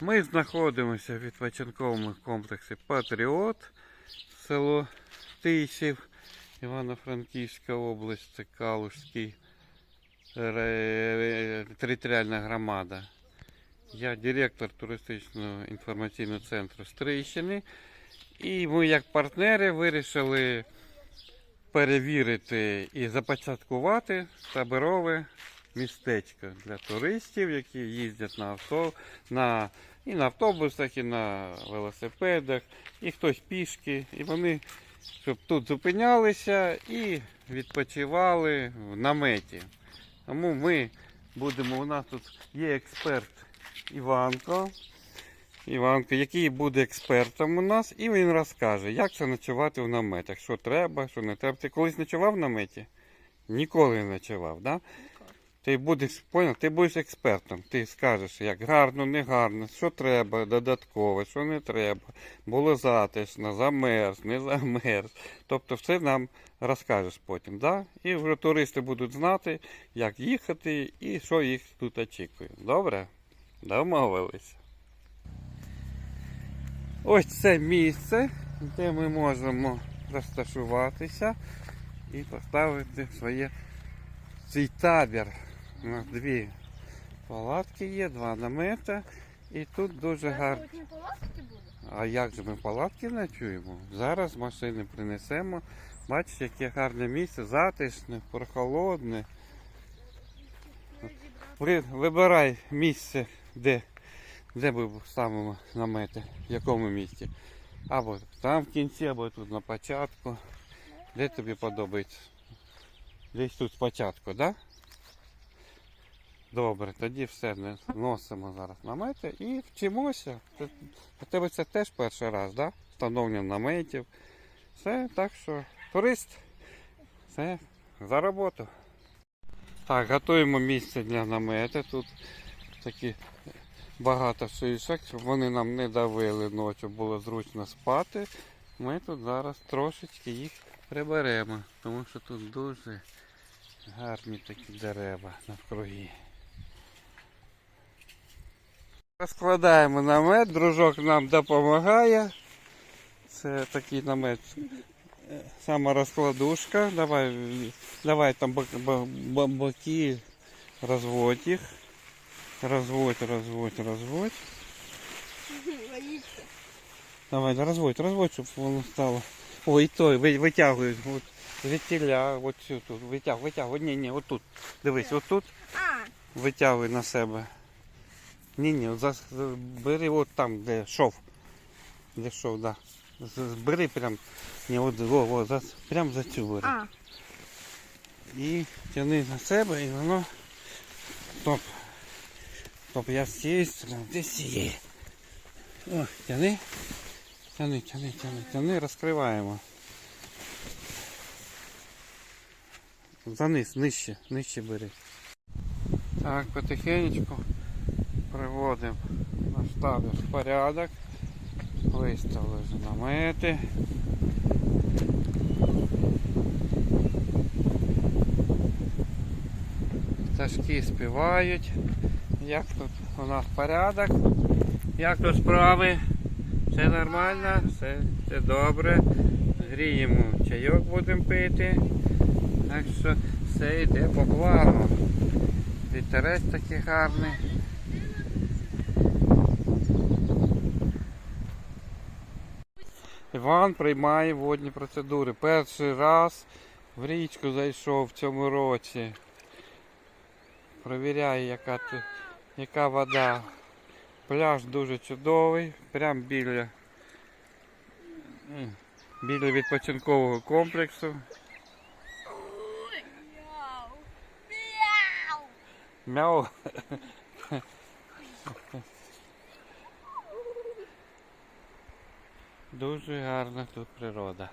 Ми знаходимося в відпочинковому комплексі Патріот, село Тисів, Івано-Франківська область, це Калужський територіальна громада. Я директор туристичного інформаційного центру Стрийщини. І ми, як партнери, вирішили перевірити і започаткувати таборове містечко для туристів, які їздять на авто, на, і на автобусах, і на велосипедах, і хтось пішки. І вони щоб тут зупинялися і відпочивали в наметі. Тому ми будемо, у нас тут є експерт Іванко. Іванко, який буде експертом у нас, і він розкаже, як це ночувати в наметах, що треба, що не треба. Ти колись ночував в наметі? Ніколи не ночував, да? Ти будеш, поняв, ти будеш експертом. Ти скажеш, як гарно, не гарно, що треба додатково, що не треба. Було затишно, замерз, не замерз. Тобто все нам розкажеш потім. Да? І вже туристи будуть знати, як їхати і що їх тут очікує. Добре? Домовились. Ось це місце, де ми можемо розташуватися і поставити своє свій табір. У нас дві палатки є, два намета. І тут дуже гарно. А як же ми палатки ночуємо? Зараз машини принесемо. Бачите, яке гарне місце, затишне, прохолодне. Ви- Вибирай місце, де, де ми ставимо намети, в якому місці. Або там в кінці, або тут на початку. Де тобі подобається? Десь тут спочатку, так? Да? Добре, тоді все носимо зараз намети і вчимося. У тебе це теж перший раз, да? Встановлення наметів. Все, так що турист. Все, за роботу. Так, готуємо місце для намету. Тут такі багато шишок, щоб вони нам не давили ночі, було зручно спати. Ми тут зараз трошечки їх приберемо, тому що тут дуже гарні такі дерева навкруги. Розкладаємо намет, дружок нам допомагає. Це такий намет. е, Сама розкладушка. Давай, давай там боки, розводь їх. Розводь, розводь, розводь. Давай, розводь, розводь, щоб воно стало. Ой, той, ви- витягуй. От, звідтіля, от сюди, витягуй, витягуй. Ні, ні, отут. Дивись, отут витягуй на себе. Ні, ні, бери от там, де шов. Де шов, да. Бери прям. Ні, от, о, о, за, прям за цю бери. а. І тяни на себе і воно. Стоп. Стоп, я з цієї сторони, ти з цієї. О, тяни. Тяни, тяни, тяни, тяни, розкриваємо. Заниз, нижче, нижче бери. Так, потихенечку приводимо наш табір в порядок. Виставили намети. Пташки співають. Як тут у нас порядок? Як тут справи? Все нормально, все, все добре. Гріємо чайок будемо пити. Так що все йде по плану. Вітерець такий гарний. Іван приймає водні процедури. Перший раз в річку зайшов в цьому році. Провіряє, яка, тут, яка вода. Пляж дуже чудовий, прямо біля, біля відпочинкового комплексу. Мяу. Мяу. Мяу. Дуже гарна тут природа.